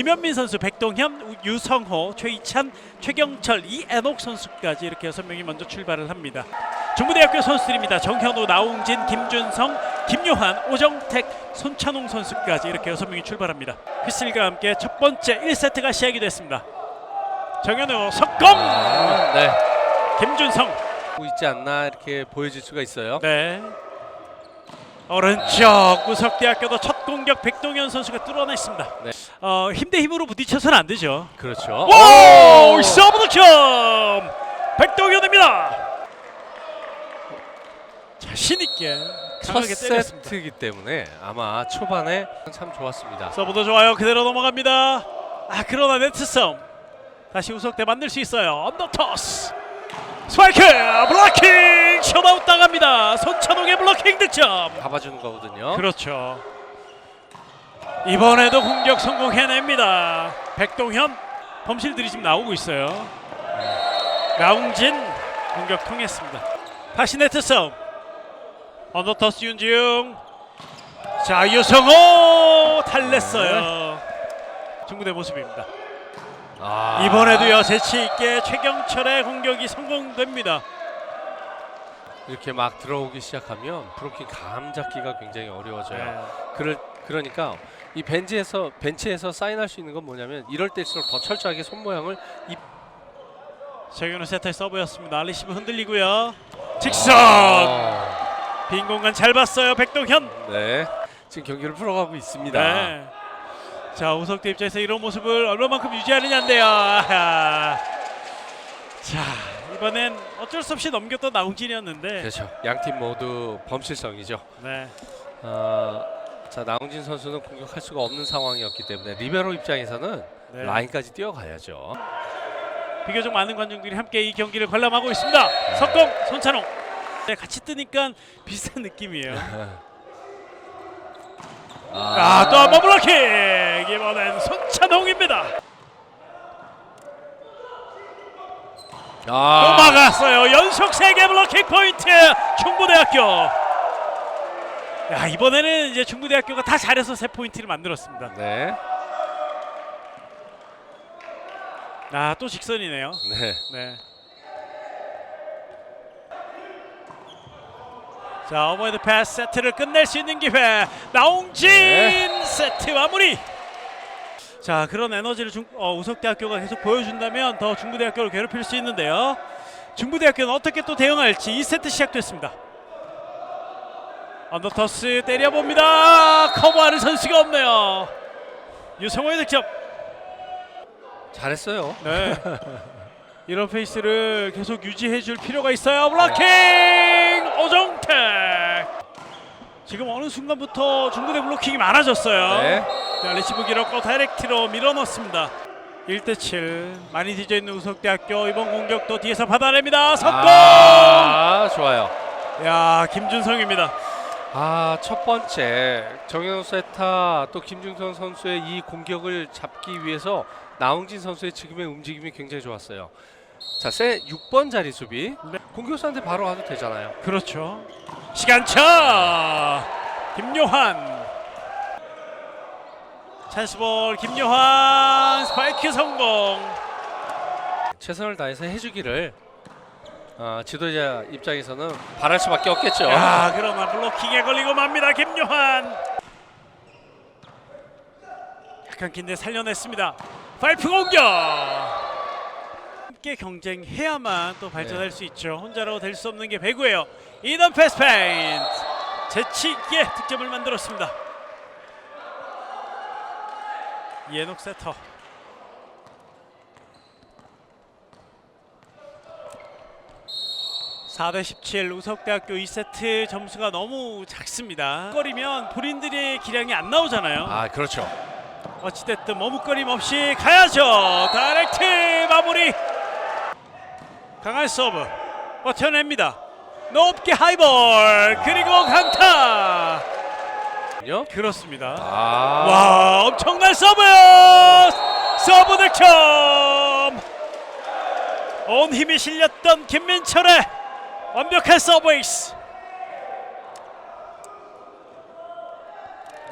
김현민 선수, 백동현, 유성호, 최희찬, 최경철, 이애녹 선수까지 이렇게 여섯 명이 먼저 출발을 합니다. 중부대학교 선수들입니다. 정현우, 나웅진, 김준성, 김요한, 오정택, 손찬웅 선수까지 이렇게 여섯 명이 출발합니다. 휘슬과 함께 첫 번째 1세트가 시작이 됐습니다. 정현우 석공, 아, 네. 김준성, 있지 않나 이렇게 보여질 수가 있어요. 네. 오른쪽 구석대학교도 첫 공격 백동현 선수가 뚫어냈습니다. 네. 어, 힘 대 힘으로 부딪혀서는 안 되죠. 그렇죠. 오! 서브 득점! 백동현입니다. 자신 있게 첫 강하게 때렸습니다. 세트이기 때문에 아마 초반에 참 좋았습니다. 서브도 좋아요. 그대로 넘어갑니다. 아 그러나 네트 싸움. 다시 우석대 만들 수 있어요. 언더토스. 스파이크 블로킹 셧아웃 당합니다. 손찬홍의 블로킹 득점. 잡아주는 거거든요. 그렇죠. 이번에도 공격 성공해냅니다. 백동현 범실들이 지금 나오고 있어요. 나웅진 공격 통했습니다. 다시 네트 싸움. 언더터스 윤지웅. 자 유성호 탈냈어요. 중부대 모습입니다. 아, 이번에도요 재치 있게 최경철의 공격이 성공됩니다. 이렇게 막 들어오기 시작하면 브로킹 감 잡기가 굉장히 어려워져요. 네. 그럴 그러니까 이 벤치에서 벤치에서 사인할 수 있는 건 뭐냐면 이럴 때일수록 더 철저하게 손 모양을 입 최근의 세트의 서브였습니다. 리시브 흔들리고요. 직선 어, 빈 공간 잘 봤어요 백동현. 네. 지금 경기를 풀어가고 있습니다. 네. 자 우석대 입장에서 이런 모습을 얼마만큼 유지하느냐인데요. 아하. 자 이번엔 어쩔 수 없이 넘겼던 나웅진이었는데. 그렇죠. 양팀 모두 범실성이죠. 네. 어, 자 나홍진 선수는 공격할 수가 없는 상황이었기 때문에 리베로 입장에서는 네. 라인까지 뛰어가야죠. 비교적 많은 관중들이 함께 이 경기를 관람하고 있습니다. 석공 손찬홍. 네, 같이 뜨니까 비슷한 느낌이에요. 아, 또 한 번 블로킹! 이번엔 손찬홍입니다. 또 아, 막았어요. 연속 세개 블로킹 포인트 충북대학교. 야 이번에는 이제 충북대학교가 다 잘해서 세 포인트를 만들었습니다. 네, 아 또 직선이네요. 네. 네. 자 오버헤드 패스 세트를 끝낼 수 있는 기회. 나홍진 네. 세트 마무리. 자 그런 에너지를 중, 어, 우석대학교가 계속 보여준다면 더 중부대학교를 괴롭힐 수 있는데요. 중부대학교는 어떻게 또 대응할지 2세트 시작됐습니다. 언더터스 때려봅니다. 커버하는 선수가 없네요. 유성호의 득점. 잘했어요. 네. 이런 페이스를 계속 유지해 줄 필요가 있어요. 블로킹! 지금 어느 순간부터 중국의 블로킹이 많아졌어요. 네, 자, 리시브 길었고 다이렉트로 밀어넣습니다. 1대 7 많이 뒤져 있는 우석대학교 이번 공격도 뒤에서 받아냅니다. 석공! 아, 좋아요. 야, 김준성입니다. 아, 첫 번째 정현우 세타 또 김중선 선수의 이 공격을 잡기 위해서 나홍진 선수의 지금의 움직임이 굉장히 좋았어요. 자, 세 6번 자리 수비. 네. 공격수한테 바로 와도 되잖아요. 그렇죠. 시간차 김요한 찬스볼 김요한 스파이크 성공. 최선을 다해서 해주기를 어, 지도자 입장에서는 바랄 수밖에 없겠죠. 야 그러나 블로킹에 걸리고 맙니다 김요한. 약간 긴데 살려냈습니다. 파이프 공격. 함께 경쟁해야만 또 발전할 수 있죠. 혼자로 될 수 없는 게 배구예요. 이던 패스 페인트 재치 있게 득점을 만들었습니다. 이에녹 세터. 사대17 우석대학교 2세트 점수가 너무 작습니다. 거리면 본인들의 기량이 안 나오잖아요. 아, 그렇죠. 어찌됐든 머뭇거림 없이 가야죠. 다이렉트 마무리. 강한 서브 버텨냅니다. 높게 하이볼 그리고 강타. 요? 그렇습니다. 아, 와 엄청난 서브요. 서브 득점. 온 힘이 실렸던 김민철의 완벽한 서브 에이스.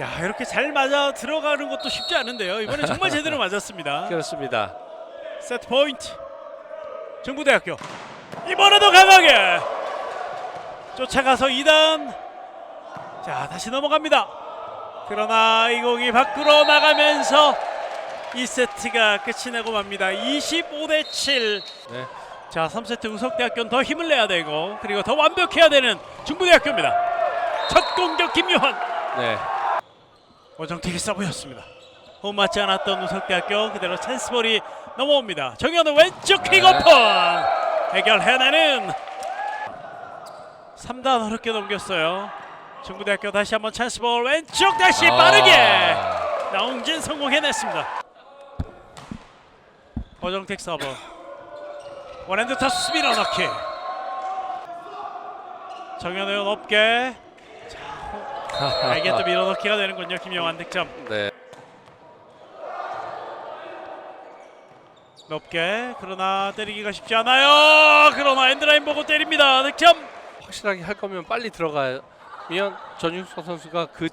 야 이렇게 잘 맞아 들어가는 것도 쉽지 않은데요. 이번에 정말 제대로 맞았습니다. 그렇습니다. 세트 포인트 중부대학교 이번에도 강하게 쫓아가서 2단 자 다시 넘어갑니다 그러나 이 공이 밖으로 나가면서 2세트가 끝이 나고 맙니다 25대 7 네. 자, 3세트 우석대학교는 더 힘을 내야 되고 그리고 더 완벽해야 되는 중부대학교입니다. 첫 공격 김요한 네. 원정택의 서브였습니다. 홈 맞지 않았던 우석대학교 그대로 찬스볼이 넘어옵니다. 정현우 왼쪽 킥 네. 오픈 해결해내는 3단 어렵게 넘겼어요. 중부대학교 다시 한번 찬스볼 왼쪽 다시 빠르게 아, 나웅진 성공해냈습니다. 어정택 서브 원핸드 터스 밀어넣기 정현우 높게 자, 이게 또 밀어넣기가 되는군요 김영환 득점 네. 높게 그러나 때리기가 쉽지 않아요. 그러나 엔드라인 보고 때립니다. 득점! 확실하게 할 거면 빨리 들어가면 전윤석 선수가 그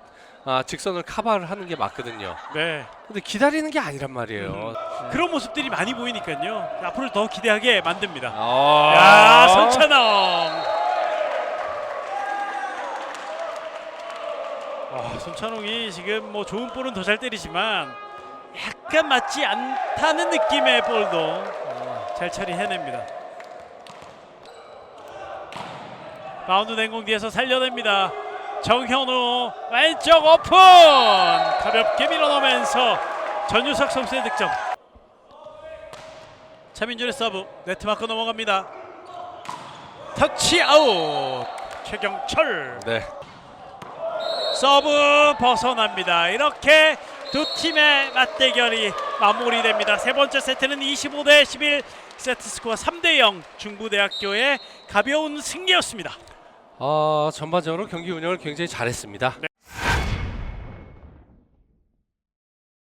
아, 직선을 커버를 하는 게 맞거든요. 네. 근데 기다리는 게 아니란 말이에요. 음. 그런 모습들이 많이 보이니까요. 앞으로 더 기대하게 만듭니다. 아, 야 손찬웅 와 손찬웅이 지금 뭐 좋은 볼은 더 잘 때리지만 약간 맞지 않다는 느낌의 볼도 잘 처리해냅니다 바운드 냉공 뒤에서 살려냅니다 정현우 왼쪽 오픈 가볍게 밀어넣으면서 전유석 선수의 득점 차민준의 서브 네트 마크 넘어갑니다. 터치 아웃 최경철 네. 서브 벗어납니다. 이렇게 두 팀의 맞대결이 마무리됩니다. 세 번째 세트는 25 대 11 세트 스코어 3대 0 중부대학교의 가벼운 승리였습니다. 아, 전반적으로 경기 운영을 굉장히 잘했습니다.